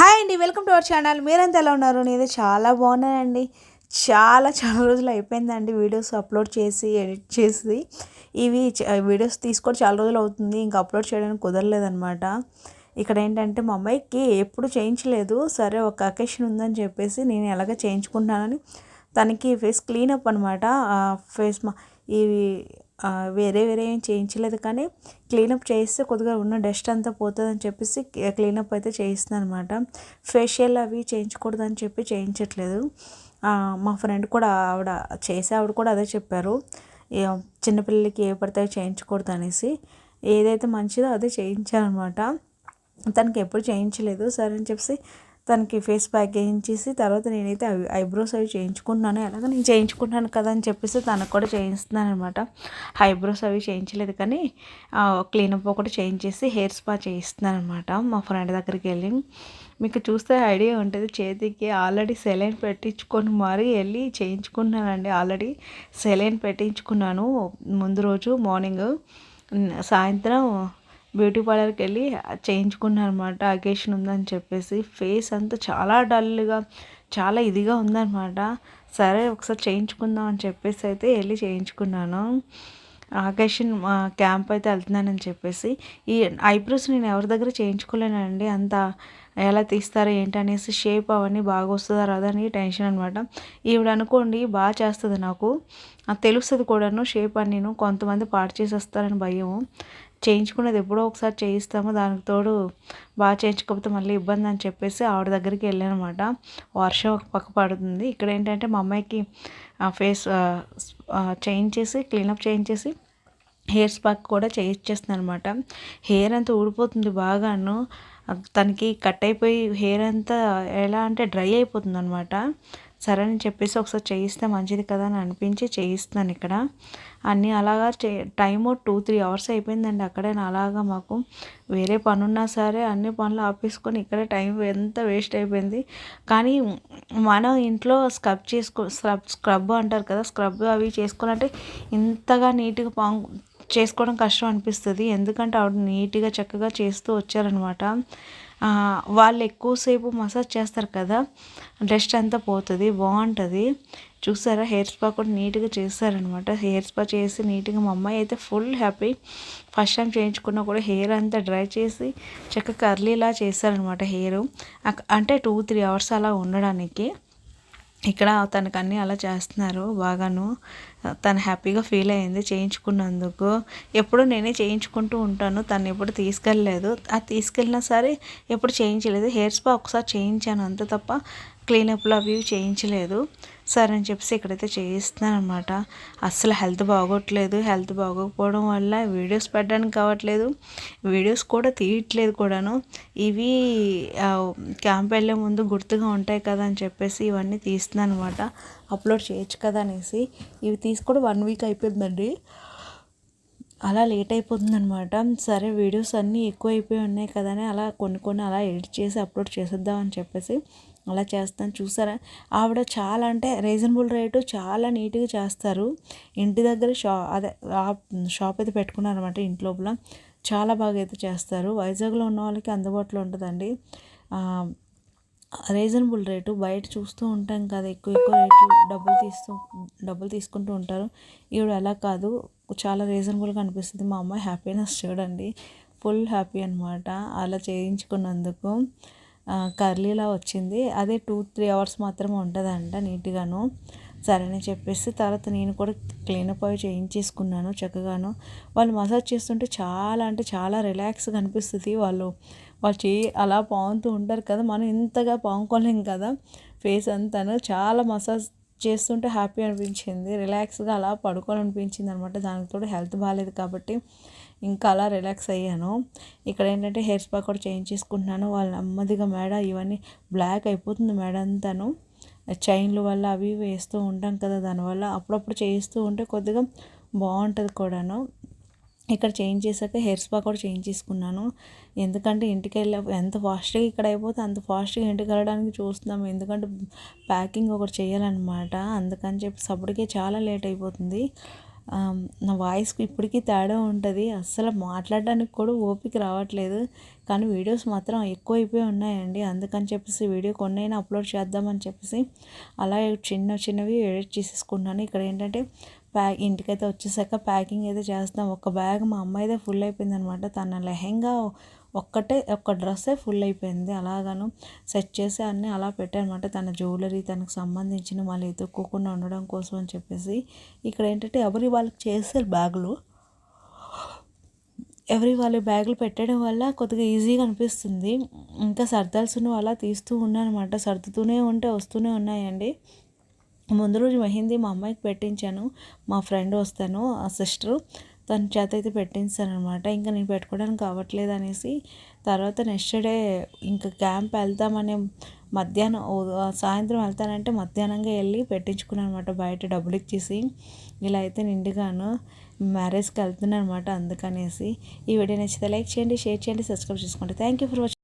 Hi అండి welcome to our channel. మీరంతా ఎలా ఉన్నారు? నేను చాలా బాగున్నానండి. చాలా చాలా రోజులు అయిపోయిందండి వీడియోస్ అప్లోడ్ చేసి ఎడిట్ చేసి. ఇవి వీడియోస్ తీసుకొని చాలా రోజులు అవుతుంది. ఇంకా అప్లోడ్ చేయడానికి కుదరలేదనమాట ఇక్కడ ఏంటంటే మా అమ్మాయికి ఎప్పుడు చేయించలేదు. సరే ఒక అకేషన్ ఉందని చెప్పేసి నేను ఎలాగ చేయించుకుంటానని తనకి ఫేస్ క్లీనప్ అనమాట ఫేస్ మా ఇవి వేరే వేరే ఏం చేయించలేదు కానీ క్లీనప్ చేస్తే కొద్దిగా ఉన్న డస్ట్ అంతా పోతుందని చెప్పేసి క్లీనప్ అయితే చేయిస్తున్నాను అనమాట ఫేషియల్ అవి చేయించకూడదని చెప్పి చేయించట్లేదు. మా ఫ్రెండ్ కూడా ఆవిడ చేసే ఆవిడ కూడా అదే చెప్పారు. చిన్నపిల్లలకి ఏ పడితే చేయించకూడదు అనేసి. ఏదైతే మంచిదో అదే చేయించాను అనమాట తనకి ఎప్పుడు చేయించలేదు. సరే అని చెప్పేసి తనకి ఫేస్ ప్యాక్ వేయించేసి తర్వాత నేనైతే అవి ఐబ్రోస్ అవి చేయించుకుంటున్నాను ఎలాగ నేను చేయించుకుంటాను కదా అని చెప్పేసి తనకు కూడా చేయిస్తున్నాను అనమాట ఐబ్రోస్ అవి చేయించలేదు కానీ క్లీనప్ ఒకటి చేయించేసి హెయిర్ స్పా చేయిస్తున్నాను అనమాట మా ఫ్రెండ్ దగ్గరికి వెళ్ళి. మీకు చూస్తే ఐడియా ఉంటుంది. చేతికి ఆల్రెడీ సెలైన్ పెట్టించుకొని మరీ వెళ్ళి చేయించుకున్నానండి ఆల్రెడీ సెలైన్ పెట్టించుకున్నాను ముందు రోజు మార్నింగ్. సాయంత్రం బ్యూటీ పార్లర్కి వెళ్ళి చేయించుకున్నాను అనమాట అకేషన్ ఉందని చెప్పేసి. ఫేస్ అంతా చాలా డల్గా చాలా ఇదిగా ఉందన్నమాట. సరే ఒకసారి చేయించుకుందాం అని చెప్పేసి అయితే వెళ్ళి చేయించుకున్నాను. అకేషన్ క్యాంప్ అయితే వెళ్తున్నానని చెప్పేసి. ఈ ఐబ్రోస్ నేను ఎవరి దగ్గర చేయించుకోలేనండి. అంత ఎలా తీస్తారో ఏంటనేసి షేప్ అవన్నీ బాగా వస్తుందా రాదా అని టెన్షన్ అనమాట ఈవిడ అనుకోండి బాగా చేస్తుంది నాకు. నాకు తెలుస్తుంది కూడాను షేప్ అని నేను కొంతమంది పాడు చేసేస్తారని భయం చేయించుకునేది ఎప్పుడో ఒకసారి చేయిస్తాము దానికి తోడు బాగా చేయించుకోకపోతే మళ్ళీ ఇబ్బంది అని చెప్పేసి ఆవిడ దగ్గరికి వెళ్ళానమాట. వర్షం ఒక పక్క పడుతుంది. ఇక్కడ ఏంటంటే మా అమ్మాయికి ఫేస్ చేయించేసి క్లీనప్ చేయించేసి హెయిర్ స్పాక్ కూడా చేయించేస్తుంది అనమాట హెయిర్ అంతా ఊడిపోతుంది బాగాను. తనకి కట్ అయిపోయి హెయిర్ అంతా ఎలా అంటే డ్రై అయిపోతుంది అనమాట సరే అని చెప్పేసి ఒకసారి చేయిస్తే మంచిది కదా అని అనిపించి చేయిస్తున్నాను ఇక్కడ. అన్నీ అలాగా చే టైము టూ త్రీ అవర్స్ అయిపోయిందండి అక్కడే అలాగా మాకు. వేరే పనున్నా సరే అన్ని పనులు ఆపేసుకొని ఇక్కడే టైం ఎంత వేస్ట్ అయిపోయింది. కానీ మనం ఇంట్లో స్క్రబ్ చేసుకో స్క్రబ్ స్క్రబ్ అంటారు కదా స్క్రబ్ అవి చేసుకోవాలంటే ఇంతగా నీట్గా పా చేసుకోవడం కష్టం అనిపిస్తుంది. ఎందుకంటే ఆవిడ నీట్గా చక్కగా చేస్తూ వచ్చారనమాట వాళ్ళు ఎక్కువసేపు మసాజ్ చేస్తారు కదా డస్ట్ అంతా పోతుంది బాగుంటుంది. చూసారా హెయిర్ స్పా కూడా నీట్గా చేస్తారనమాట హెయిర్ స్పా చేసి నీట్గా మా అమ్మాయి అయితే ఫుల్ హ్యాపీ ఫస్ట్ టైం చేయించుకున్నా కూడా హెయిర్ అంతా డ్రై చేసి చక్కగా కర్లీలా చేస్తారనమాట హెయిర్ అంటే టూ త్రీ అవర్స్ అలా ఉండడానికి. ఇక్కడ తనకు అన్నీ అలా చేస్తున్నారు బాగాను. తను హ్యాపీగా ఫీల్ అయింది చేయించుకున్నందుకు. ఎప్పుడు నేనే చేయించుకుంటూ ఉంటాను తను ఎప్పుడు తీసుకెళ్ళలేదు. అది తీసుకెళ్ళినా సరే ఎప్పుడు చేయించలేదు. హెయిర్ స్పా ఒకసారి చేయించాను అంతే తప్ప క్లీనప్లు అవి చేయించలేదు. సరే అని చెప్పేసి ఇక్కడైతే చేయిస్తున్నాను అనమాట అస్సలు హెల్త్ బాగోట్లేదు. హెల్త్ బాగోకపోవడం వల్ల వీడియోస్ పెట్టడానికి కావట్లేదు. వీడియోస్ కూడా తీయట్లేదు కూడాను. ఇవి క్యాంప్ వెళ్ళే ముందు గుర్తుగా ఉంటాయి కదా అని చెప్పేసి ఇవన్నీ తీస్తున్నాను అనమాట అప్లోడ్ చేయొచ్చు కదా అనేసి. ఇవి తీసి కూడా వన్ వీక్ అయిపోయిందండి. అలా లేట్ అయిపోతుంది అనమాట సరే వీడియోస్ అన్నీ ఎక్కువ అయిపోయి ఉన్నాయి కదా అని అలా కొన్ని కొన్ని అలా ఎడిట్ చేసి అప్లోడ్ చేసేద్దాం అని చెప్పేసి అలా చేస్తాను. చూసారా? ఆవిడ చాలా అంటే రీజనబుల్ రేటు చాలా నీట్గా చేస్తారు. ఇంటి దగ్గర షా అదే షాప్ అయితే పెట్టుకున్నారు అనమాట ఇంటి లోపల. చాలా బాగా అయితే చేస్తారు. వైజాగ్లో ఉన్న వాళ్ళకి అందుబాటులో ఉంటుందండి. Reasonable rate. బయట చూస్తూ ఉంటాం కదా ఎక్కువ ఎక్కువ రేటు డబ్బులు తీస్తూ డబ్బులు తీసుకుంటూ ఉంటారు. ఈవిడ అలా కాదు. చాలా రీజనబుల్గా అనిపిస్తుంది. మా అమ్మాయి హ్యాపీనెస్ చూడండి. ఫుల్ హ్యాపీ అనమాట అలా చేయించుకున్నందుకు. కర్లీలా వచ్చింది. అదే టూ త్రీ అవర్స్ మాత్రమే ఉంటుందంట నీట్గాను. సరే అని చెప్పేసి తర్వాత నేను కూడా క్లీనప్ అవి చేయించేసుకున్నాను చక్కగాను. వాళ్ళు మసాజ్ చేస్తుంటే చాలా అంటే చాలా రిలాక్స్గా అనిపిస్తుంది వాళ్ళు. వాళ్ళు చేయి అలా పాముతూ ఉంటారు కదా మనం ఇంతగా పాముకోలేం కదా. ఫేస్ అంతాను చాలా మసాజ్ చేస్తుంటే హ్యాపీ అనిపించింది. రిలాక్స్గా అలా పడుకోవాలనిపించింది అనమాట దానికి తోడు హెల్త్ బాగాలేదు కాబట్టి. ఇంకా అలా రిలాక్స్ అయ్యాను. ఇక్కడ ఏంటంటే హెయిర్ స్పా కూడా చేయించేసుకుంటున్నాను వాళ్ళ నెమ్మదిగా మేడ ఇవన్నీ బ్లాక్ అయిపోతుంది మేడ అంతాను. చైన్లు వల్ల అవి వేస్తూ ఉంటాం కదా దానివల్ల అప్పుడప్పుడు చేయిస్తూ ఉంటే కొద్దిగా బాగుంటుంది కూడాను. ఇక్కడ చేంజ్ చేశాక హెయిర్ స్పా కూడా చేంజ్ చేసుకున్నాను. ఎందుకంటే ఇంటికి వెళ్ళే ఎంత ఫాస్ట్గా ఇక్కడ అయిపోతే అంత ఫాస్ట్గా ఇంటికి వెళ్ళడానికి చూస్తున్నాము. ఎందుకంటే ప్యాకింగ్ ఒకటి చేయాలన్నమాట. అందుకని చెప్పి అప్పటికే చాలా లేట్ అయిపోతుంది. నా వాయిస్కి ఇప్పటికీ తేడా ఉంటుంది. అస్సలు మాట్లాడడానికి కూడా ఓపిక రావట్లేదు. కానీ వీడియోస్ మాత్రం ఎక్కువ అయిపోయి ఉన్నాయండి. అందుకని చెప్పేసి వీడియో కొన్నైనా అప్లోడ్ చేద్దామని చెప్పేసి అలా చిన్న చిన్నవి ఎడిట్ చేసేసుకున్నాను ఇక్కడ ఏంటంటే ప్యాక్ ఇంటికైతే వచ్చేసాక ప్యాకింగ్ అయితే చేస్తాం. ఒక బ్యాగ్ మా అమ్మాయిదే ఫుల్ అయిపోయింది అనమాట తన లెహెంగా ఒక్కటే ఒక్క డ్రెస్సే ఫుల్ అయిపోయింది. అలాగాను సెట్ చేసి అన్నీ అలా పెట్టానమాట. తన జ్యువెలరీ తనకు సంబంధించిన మళ్ళీ ఎదుర్కోకుండా ఉండడం కోసం అని చెప్పేసి. ఇక్కడ ఏంటంటే ఎవరి వాళ్ళకి చేస్తారు బ్యాగులు ఎవరి వాళ్ళ బ్యాగులు పెట్టడం వల్ల కొద్దిగా ఈజీగా అనిపిస్తుంది. ఇంకా సర్దాల్సిన అలా తీస్తూ ఉన్నానమాట. సర్దుతూనే ఉంటే వస్తూనే ఉన్నాయండి. ముందు రోజు మెహందీ మా అమ్మాయికి పెట్టించాను. మా ఫ్రెండ్ వస్తాను ఆ సిస్టరు తన చేత అయితే పెట్టించాను అనమాట ఇంకా నేను పెట్టుకోవడానికి అవ్వట్లేదు అనేసి తర్వాత నెక్స్ట్ డే ఇంకా క్యాంప్ వెళ్తామనే మధ్యాహ్నం ఓ- సాయంత్రం వెళ్తానంటే మధ్యాహ్నంగా వెళ్ళి పెట్టించుకున్నాను అనమాట బయట డబ్బులు ఇచ్చేసి. ఇలా అయితే నిండుగాను మ్యారేజ్కి వెళ్తున్నాను అనమాట అందుకనేసి. ఈ వీడియో నచ్చితే లైక్ చేయండి షేర్ చేయండి సబ్స్క్రైబ్ చేసుకోండి. Thank you for watching